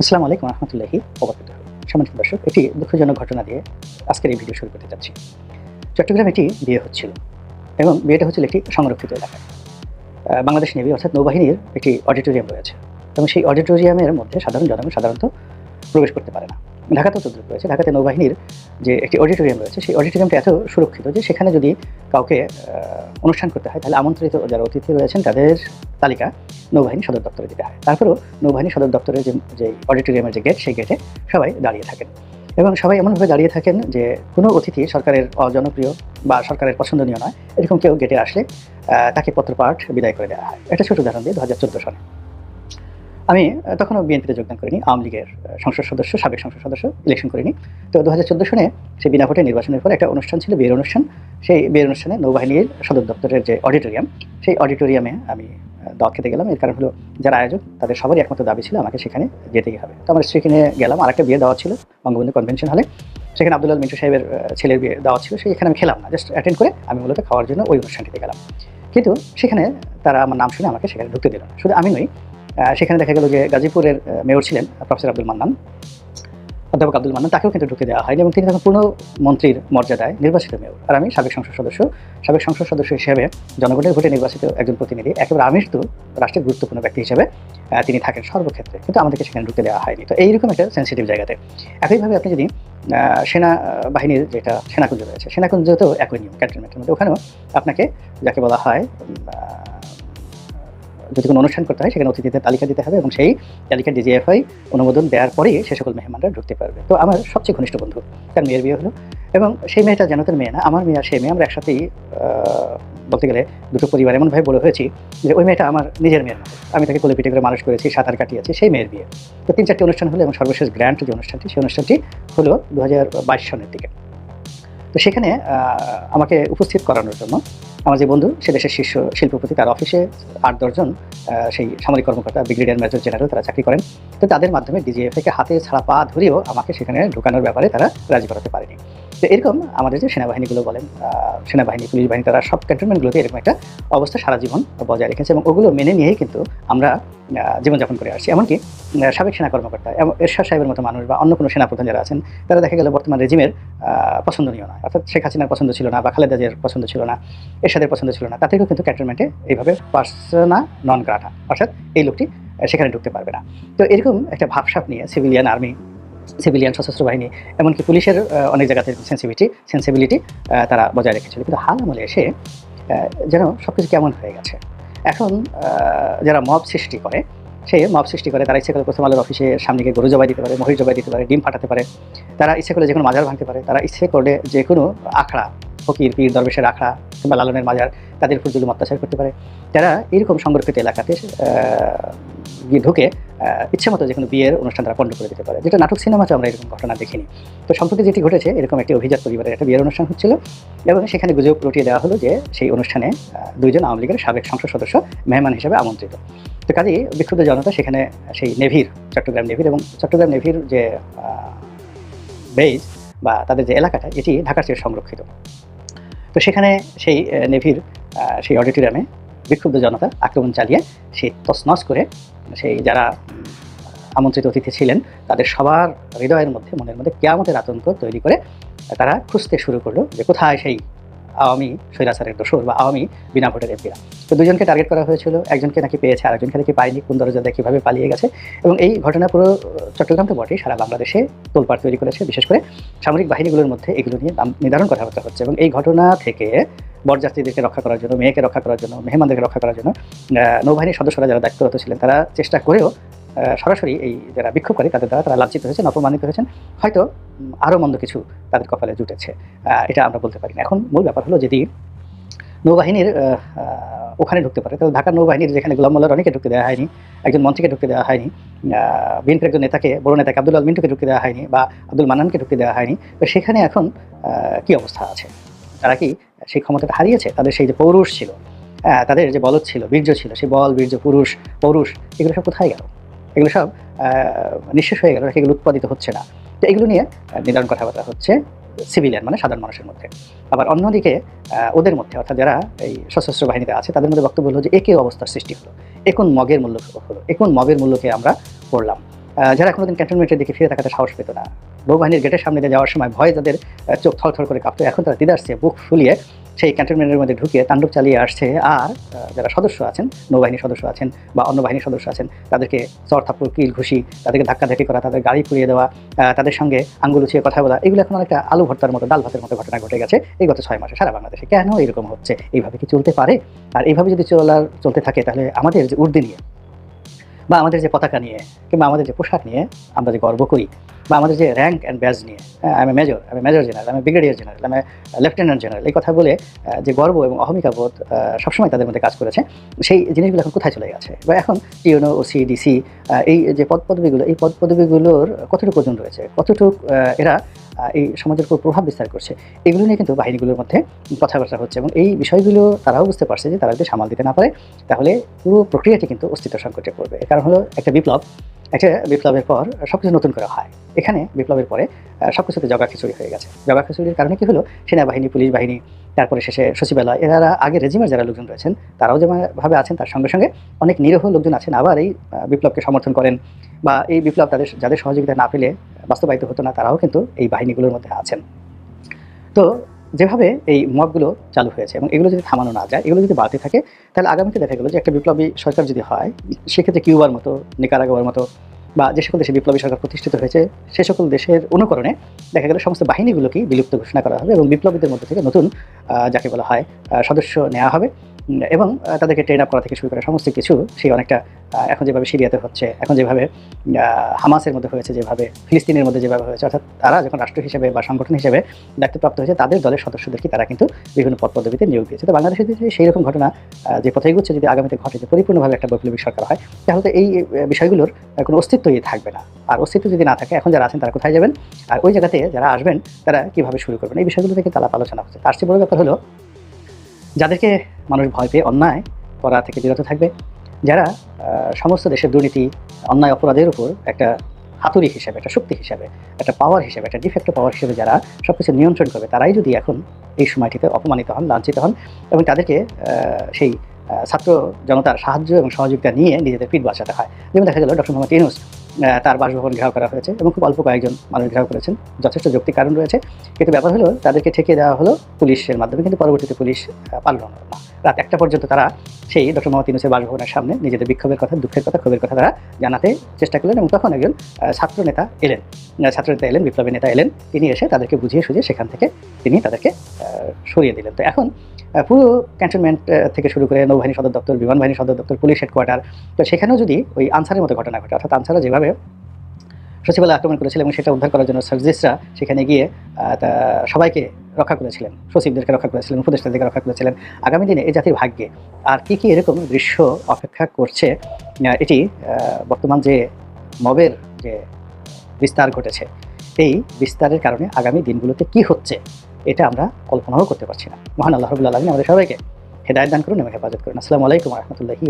আসসালামু আলাইকুম রহমতুল্লাহি ওবরাকাত সম্মানিত দর্শক, একটি দুঃখজনক ঘটনা দিয়ে আজকের এই ভিডিও শুরু করতে চাচ্ছি। চট্টগ্রামে একটি বিয়ে হচ্ছিল এবং বিয়েটা হচ্ছিল একটি সংরক্ষিত এলাকায় বাংলাদেশ নেভি অর্থাৎ নৌবাহিনীর একটি অডিটোরিয়াম রয়েছে। এবং সেই অডিটোরিয়ামের মধ্যে সাধারণ জনগণ সাধারণত প্রবেশ করতে পারে না। ঢাকাতেও তদ্রুপ রয়েছে ঢাকাতে নৌবাহিনীর যে একটি অডিটোরিয়াম রয়েছে, সেই অডিটোরিয়ামটা এত সুরক্ষিত যে সেখানে যদি কাউকে অনুষ্ঠান করতে হয়, তাহলে আমন্ত্রিত যারা অতিথি রয়েছেন, তাদের তালিকা নৌবাহিনী সদর দপ্তরে দিতে হয়। তারপরেও নৌবাহিনী সদর দপ্তরের যে যে অডিটোরিয়ামের যে গেট সেই গেটে সবাই দাঁড়িয়ে থাকেন। এবং সবাই এমনভাবে দাঁড়িয়ে থাকেন যে কোনো অতিথি সরকারের অজনপ্রিয় বা সরকারের পছন্দনীয় নয়, এরকম কেউ গেটে আসলে তাকে পত্রপাঠ বিদায় করে দেওয়া হয়। এটা ছোট উদাহরণ দিয়ে দু হাজার চোদ্দ সালে। আমি তখনও বিএনপিতে যোগদান করিনি আওয়ামী লীগের সংসদ সদস্য সাবেক সংসদ সদস্য ইলেকশন করিনি। তো দু হাজার চোদ্দ সনে সেই বিনা ভোটে নির্বাচনের পর একটা অনুষ্ঠান ছিল বিয়ের অনুষ্ঠান। সেই বিয়ের অনুষ্ঠানে নৌবাহিনীর সদর দপ্তরের যে অডিটোরিয়াম সেই অডিটোরিয়ামে আমি আহ, দাওয়াত খেতে গেলাম। এর কারণ হলো যারা আয়োজক তাদের সবারই একমাত্র দাবি ছিল আমাকে সেখানে যেতেই হবে। তো আমার নিয়ে গেলাম আরেকটা বিয়ে দেওয়া ছিল বঙ্গবন্ধু কনভেনশন হলে সেখানে আব্দুল্লাহ মিন্টু সাহেবের ছেলের বিয়ে দেওয়া ছিল। সেখানে আমি খেলাম না জাস্ট অ্যাটেন্ড করে আমি মূলত খাওয়ার জন্য ওই অনুষ্ঠানটিতে গেলাম। কিন্তু সেখানে তারা আমার নাম শুনে আমাকে সেখানে ঢুকতে দিল না। শুধু আমি নই সেখানে দেখা গেল যে গাজীপুরের মেয়র ছিলেন, প্রফেসর আব্দুল মান্নান, অধ্যাপক আব্দুল মান্নান। তাকেও কিন্তু ঢুকে দেওয়া হয়নি এবং তিনি তখন পূর্ণ মন্ত্রীর মর্যাদায় নির্বাচিত মেয়র আর আমি সাবেক সংসদ সদস্য। সাবেক সংসদ সদস্য হিসেবে জনগণের ভোটে নির্বাচিত একজন প্রতিনিধি, একেবারে আমিষ তো রাষ্ট্রের গুরুত্বপূর্ণ ব্যক্তি হিসেবে তিনি থাকেন সর্বক্ষেত্রে। কিন্তু আমাদেরকে সেখানে ঢুকে দেওয়া হয়নি। তো এইরকম একটা সেন্সিটিভ জায়গাতে। একইভাবে আপনি যদি সেনা বাহিনীর যেটা সেনাকুঞ্জ রয়েছে, সেনাকুঞ্জতেও একই নিয়ম ক্যান্টনমেন্টের মধ্যে। ওখানেও আপনাকে যাকে বলা হয় যদি কোনো অনুষ্ঠান করতে হয়, সেখানে অতিথিদের তালিকা দিতে হবে এবং সেই তালিকা ডিজিএফআই অনুমোদন দেওয়ার পরেই সে সকল মেহমানরা ঢুকতে পারবে। তো আমার সবচেয়ে ঘনিষ্ঠ বন্ধু, তার মেয়ের বিয়ে হলো এবং সেই মেয়েটা যেন তার মেয়ে না, আমার মেয়ে আর সেই মেয়ে আমরা একসাথেই বলতে গেলে দুটো পরিবার এমনভাবে বড় হয়েছি যে ওই মেয়েটা আমার নিজের মেয়ের আমি তাকে কোলে পিঠে করে মানুষ করেছি, সাঁতার কাটিয়েছি, সেই মেয়ের বিয়ে। তো তিন চারটি অনুষ্ঠান হলো এবং সর্বশেষ গ্র্যান্ড যে অনুষ্ঠানটি, সেই অনুষ্ঠানটি হলো দু হাজার বাইশ সনের দিকে। তো সেখানে আমাকে উপস্থিত করানোর জন্য আমার যে বন্ধু, সে দেশের শীর্ষ শিল্পপতি, তার অফিসে আট দশজন সেই সামরিক কর্মকর্তা ব্রিগেডিয়ার মেজর জেনারেল তারা চাকরি করেন। তো তাদের মাধ্যমে ডিজিএফ থেকে হাতে ছাড়া পা ধরেও আমাকে সেখানে ঢুকানোর ব্যাপারে তারা রাজি করাতে পারেনি। তো এরকম আমাদের যে সেনাবাহিনীগুলো বলেন সেনাবাহিনী, পুলিশ বাহিনী, তারা সব ক্যান্টনমেন্টগুলোতে এরকম একটা অবস্থা সারা জীবন বজায় রেখেছে এবং ওগুলো মেনে নিয়েই কিন্তু আমরা জীবনযাপন করে আসছি। এমনকি সাবেক সেনা কর্মকর্তা এবং এরশাদ সাহেবের মতো মানুষ বা অন্য কোনো সেনাপ্রধান যারা আছেন, তারা দেখা গেল বর্তমান রেজিমের পছন্দনীয় নয় অর্থাৎ শেখ হাসিনার পছন্দ ছিল না বা খালেদা পছন্দ ছিল না, এরশাদের পছন্দ ছিল না, তাদেরকেও কিন্তু ক্যান্টনমেন্টে এইভাবে পার্সোনা নন গ্রাটা অর্থাৎ এই লোকটি সেখানে ঢুকতে পারবে না। তো এরকম একটা ভাবসাপ নিয়ে সিভিলিয়ান আর্মি সিভিলিয়ান সশস্ত্র বাহিনী, এমনকি পুলিশের অনেক জায়গাতে সেন্সিভিটি সেন্সিবিলিটি তারা বজায় রেখেছিল। কিন্তু হাল আমলে এসে যেন সব কিছু কেমন হয়ে গেছে। এখন যারা মব সৃষ্টি করে, সে মব সৃষ্টি করে, তারা ইচ্ছে করে প্রথম আলোর অফিসে সামনে গিয়ে গরু জবাই দিতে পারে, মহিষ জবাই দিতে পারে, ডিম ফাটাতে পারে। তারা ইচ্ছে করলে যে কোনো মাজার ভাঙতে পারে, তারা ইচ্ছে করলে যে কোনো আখড়া ফকির, পীর দরবেশের আখড়া কিংবা লালনের মাজার, তাদের উপর জুলুম অত্যাচার করতে পারে। তারা এরকম সংরক্ষিত এলাকাতে গিয়ে ঢুকে ইচ্ছে মতো যে কোনো বিয়ের অনুষ্ঠান তারা পণ্ড করে দিতে পারে। যেটা নাটক সিনেমাতে আমরা এরকম ঘটনা দেখিনি। তো সম্প্রতি যেটি ঘটেছে, এরকম একটি অভিজাত পরিবারের একটা বিয়ের অনুষ্ঠান হচ্ছিল এবং সেখানে গুজব রটিয়ে দেওয়া হলো যে সেই অনুষ্ঠানে দুইজন আওয়ামী লীগের সাবেক সংসদ সদস্য মেহমান হিসেবে আমন্ত্রিত। তো কাজেই বিক্ষুব্ধ জনতা সেখানে সেই নেভির, চট্টগ্রাম নেভির এবং চট্টগ্রাম নেভির যে বেজ বা তাদের যে এলাকাটা, এটি ঢাকার চেয়ে সংরক্ষিত। তো সেখানে সেই নেভির সেই অডিটোরিয়ামে বিক্ষুব্ধ জনতা আক্রমণ চালিয়ে সেই তসনস করে সেই যারা আমন্ত্রিত অতিথি ছিলেন, তাদের সবার হৃদয়ের মধ্যে, মনের মধ্যে কেয়ামতের আতঙ্ক তৈরি করে, তারা খুঁজতে শুরু করল যে কোথায় সেই আওয়ামী স্বৈরাচারের দোসর বা আওয়ামী বিনা ভোটের এমপিরা। তো দুজনকে টার্গেট করা হয়েছিল, একজনকে নাকি পেয়েছে আরেকজনকে নাকি পায়নি, কোন দরজা দিয়ে কীভাবে পালিয়ে গেছে। এবং এই ঘটনা পুরো চট্টগ্রাম তো বটেই, সারা বাংলাদেশে তোলপাড় তৈরি করেছে, বিশেষ করে সামরিক বাহিনীগুলোর মধ্যে এগুলো নিয়ে নির্ধারণ কথাবার্তা হচ্ছে। এবং এই ঘটনা থেকে বরযাত্রীদেরকে রক্ষা করার জন্য, মেয়েকে রক্ষা করার জন্য, মেহমানদেরকে রক্ষা করার জন্য নৌবাহিনীর সদস্যরা যারা দায়িত্বরত ছিলেন, তারা চেষ্টা করেও সরাসরি এই যারা বিক্ষোভকারী তাদের দ্বারা তারা লাঞ্ছিত হয়েছেন, অপমানিত হয়েছেন। হয়তো আরও মন্দ কিছু তাদের কপালে জুটেছে। এটা আমরা বলতে পারি না। এখন মূল ব্যাপার হলো যদি নৌবাহিনীর ওখানে ঢুকতে পারে। তাহলে ঢাকার নৌবাহিনীর যেখানে গোলাম মোল্লার অনেকে ঢুকতে দেওয়া হয়নি, একজন মন্ত্রীকে ঢুকতে দেওয়া হয়নি বিএনপির একজন নেতাকে, বড় নেতাকে, আব্দুল আল মিন্টুকে ঢুকতে দেওয়া হয়নি বা আব্দুল মান্নানকে ঢুকতে দেওয়া হয়নি, তো সেখানে এখন কি অবস্থা আছে? তারা কি সেই ক্ষমতাটা হারিয়েছে? তাদের সেই যে পৌরুষ ছিল তাদের যে বলদ ছিল, বীর্য ছিল সেই বল, বীর্য, পুরুষ, পৌরুষ, এগুলো সব কোথায় গেল? এগুলো সব নিঃশেষ হয়ে গেল, এগুলো উৎপাদিত হচ্ছে না। তো এগুলো নিয়ে নির্ধারণ কথাবার্তা হচ্ছে সিভিলিয়ান মানে সাধারণ মানুষের মধ্যে। আবার অন্যদিকে ওদের মধ্যে, অর্থাৎ যারা এই সশস্ত্র বাহিনীতে আছে, তাদের মধ্যে বক্তব্য হলো যে একে অবস্থার সৃষ্টি হলো? এখন মগের মূল্য হলো? এখন মগের মূল্যকে আমরা পড়লাম? যারা কোনোদিন ক্যান্টনমেন্টের দিকে ফিরে তাকাতে সাহস পেত না। নৌবাহিনীর গেটের সামনে দিয়ে যাওয়ার সময় ভয়ে তাদের চোখ থরথর করে কাঁপতো। এখন তারা দিদার দিদারছে বুক ফুলিয়ে সেই ক্যান্টনমেন্টের মধ্যে ঢুকিয়ে তাণ্ডব চালিয়ে আসছে আর যারা সদস্য আছেন নৌবাহিনীর সদস্য আছেন বা অন্য বাহিনীর সদস্য আছেন, তাদেরকে চর কিল, ঘুষি, তাদেরকে ধাক্কাধাক্কি করা, তাদের গাড়ি পুড়িয়ে দেওয়া তাদের সঙ্গে আঙ্গুল উছিয়ে কথা বলা, এগুলো এখন অনেকটা আলু ভর্তার মতো, ডাল ভাতের মতো ঘটনা ঘটে গেছে এই গত ছয় মাসে। সারা বাংলাদেশে কেন এরকম হচ্ছে? এইভাবে কি চলতে পারে? আর এইভাবে যদি চলার, চলতে থাকে তাহলে আমাদের যে উর্দি নিয়ে বা আমাদের যে পতাকা নিয়ে, কিংবা আমাদের যে পোশাক নিয়ে আমরা যে গর্ব করি, বা আমাদের যে র্যাঙ্ক অ্যান্ড ব্যাজ নিয়ে হ্যাঁ আমি মেজর আমি মেজর জেনারেল আমি ব্রিগেডিয়ার জেনারেল আমি লেফটেন্যান্ট জেনারেল এই কথা বলে যে গর্ব এবং অহমিকা বোধ সবসময় তাদের মধ্যে কাজ করেছে, সেই জিনিসগুলো এখন কোথায় চলে গেছে? বা এখন টিউনো ও সিডিসি এই যে পদ পদবিগুলো এই পদ পদবিগুলোর কতটুকু ওজন রয়েছে? কতটুকু এরা এই সমাজের উপর প্রভাব বিস্তার করছে। এগুলো নিয়ে কিন্তু বাহিনীগুলোর মধ্যে কথাবার্তা হচ্ছে এবং এই বিষয়গুলো তারাও বুঝতে পারছে যে তারা যদি সামাল দিতে না পারে, তাহলে পুরো প্রক্রিয়াটি কিন্তু অস্তিত্ব সংকটে পড়বে। কারণ হলো একটা বিপ্লব। একটা বিপ্লবের পর সব কিছু নতুন করা হয়। এখানে বিপ্লবের পরে সব কিছুতে জগা খিচুড়ি হয়ে গেছে। জগা খিচুড়ির কারণে কি হলো? সেনাবাহিনী, পুলিশ বাহিনী, তারপরে শেষে সচিবালয় এরা আগে রেজিমের যারা লোকজন রয়েছেন, তারাও যেভাবে আছেন, তার সঙ্গে সঙ্গে অনেক নিরীহ লোকজন আছেন, আবার এই বিপ্লবকে সমর্থন করেন বা এই বিপ্লব তাদের, যাদের সহযোগিতা না পেলে বাস্তবায়িত হতো না, তারাও কিন্তু এই বাহিনীগুলোর মধ্যে আছেন। তো যেভাবে এই মপগুলো চালু হয়েছে এবং এগুলো যদি থামানো না যায়, এগুলো যদি বাড়তে থাকে, তাহলে আগামীতে দেখা গেলো যে একটা বিপ্লবী সরকার যদি হয়, সেক্ষেত্রে কিউবার মতো, নিকারাগোয়ার মতো বা যে সকল দেশে বিপ্লবী সরকার প্রতিষ্ঠিত হয়েছে, সে সকল দেশের অনুকরণে দেখা গেল সমস্ত বাহিনীগুলোকেই বিলুপ্ত ঘোষণা করা হবে এবং বিপ্লবীদের মধ্যে থেকে নতুন যাকে বলা হয় সদস্য নেওয়া হবে। এবং তাদেরকে ট্রেন আপ করা থেকে শুরু করে সমস্ত কিছু সেই অনেকটা এখন যেভাবে সিরিয়াতে হচ্ছে, এখন যেভাবে হামাসের মধ্যে হয়েছে, যেভাবে ফিলিস্তিনের মধ্যে যেভাবে হয়েছে, অর্থাৎ তারা যখন রাষ্ট্র হিসেবে বা সংগঠন হিসেবে দায়িত্বপ্রাপ্ত হয়েছে, তাদের দলের সদস্যদেরকে তারা কিন্তু বিভিন্ন পদ পদবিতে নিয়োগ দিয়েছে। তো বাংলাদেশে যদি সেই রকম ঘটনা যে পথে এগুচ্ছে যদি আগামীতে ঘটে, যে পরিপূর্ণভাবে একটা বৈপ্লবিক সরকার হয়, তাহলে তো এই বিষয়গুলোর কোনো অস্তিত্বই থাকবে না। আর অস্তিত্ব যদি না থাকে, এখন যারা আছেন তারা কোথায় যাবেন? আর ওই জায়গাতে যারা আসবেন, তারা কীভাবে শুরু করবেন? এই বিষয়গুলো থেকে তালা আলোচনা হচ্ছে। তার চেয়ে বড় ব্যাপার হলো, যাদেরকে মানুষ ভয় পেয়ে অন্যায় করা থেকে বিরত থাকবে, যারা সমস্ত দেশের দুর্নীতি, অন্যায় অপরাধের উপর একটা হাতুড়ি হিসেবে, একটা শক্তি হিসেবে, একটা পাওয়ার হিসেবে, একটা ডিফেক্টিভ পাওয়ার হিসেবে যারা সব কিছু নিয়ন্ত্রণ করবে, তারাই যদি এখন এই সময়টিতে অপমানিত হন, লাঞ্ছিত হন এবং তাদেরকে সেই ছাত্র জনতার সাহায্য এবং সহযোগিতা নিয়ে নিজেদের পিঠ বাঁচাতে হয়। যেমন দেখা গেল ডক্টর মোহাম্মদ ইউনুস তার বাসভবন ঘেরাও করা হয়েছে এবং খুব অল্প কয়েকজন মানুষ ঘেরাও করেছেন। যথেষ্ট যৌক্তিক কারণ রয়েছে। কিন্তু ব্যাপার হলো, তাদেরকে ঠেকিয়ে দেওয়া হলো পুলিশের মাধ্যমে, কিন্তু পরবর্তীতে পুলিশ পালন পারল না। রাত একটা পর্যন্ত তারা সেই ডক্টর মোহাম্মদ ইউনুসের বাসভবনের সামনে নিজেদের বিক্ষোভের কথা, দুঃখের কথা, ক্ষোভের কথা তারা জানাতে চেষ্টা করলেন এবং তখন একজন ছাত্র নেতা এলেন। ছাত্র নেতা এলেন, বিপ্লবী নেতা এলেন। তিনি এসে তাদেরকে বুঝিয়ে সুঝিয়ে সেখান থেকে তিনি তাদেরকে সরিয়ে দিলেন। তো এখন পুরো ক্যান্টনমেন্ট থেকে শুরু করে নৌবাহিনী সদর দপ্তর, বিমানবাহিনী সদর দপ্তর, পুলিশ হেডকোয়ার্টার, তো সেখানেও যদি ওই আনসারের মতো ঘটনা ঘটে, অর্থাৎ আনসাররা যেভাবে সচিবালয় আক্রমণ করেছিল এবং সেটা উদ্ধার করার জন্য সার্জিসরা সেখানে গিয়ে সবাইকে রক্ষা করেছিলেন, সচিবদেরকে রক্ষা করেছিলেন, উপদেষ্টাদেরকে রক্ষা করেছিলেন। আগামী দিনে এই জাতির ভাগ্যে আর কি কি এরকম দৃশ্য অপেক্ষা করছে এটি বর্তমান যে মবের যে বিস্তার ঘটেছে, এই বিস্তারের কারণে আগামী দিনগুলোতে কি হচ্ছে, এটা আমরা কল্পনাও করতে পারছি না। মহান আল্লাহ রবুল্লা আমাদের সবাইকে হেদায়ত দান করুন এবং হেফাজত করুন। আসসালামু আলাইকুম রহমতুল্লাহি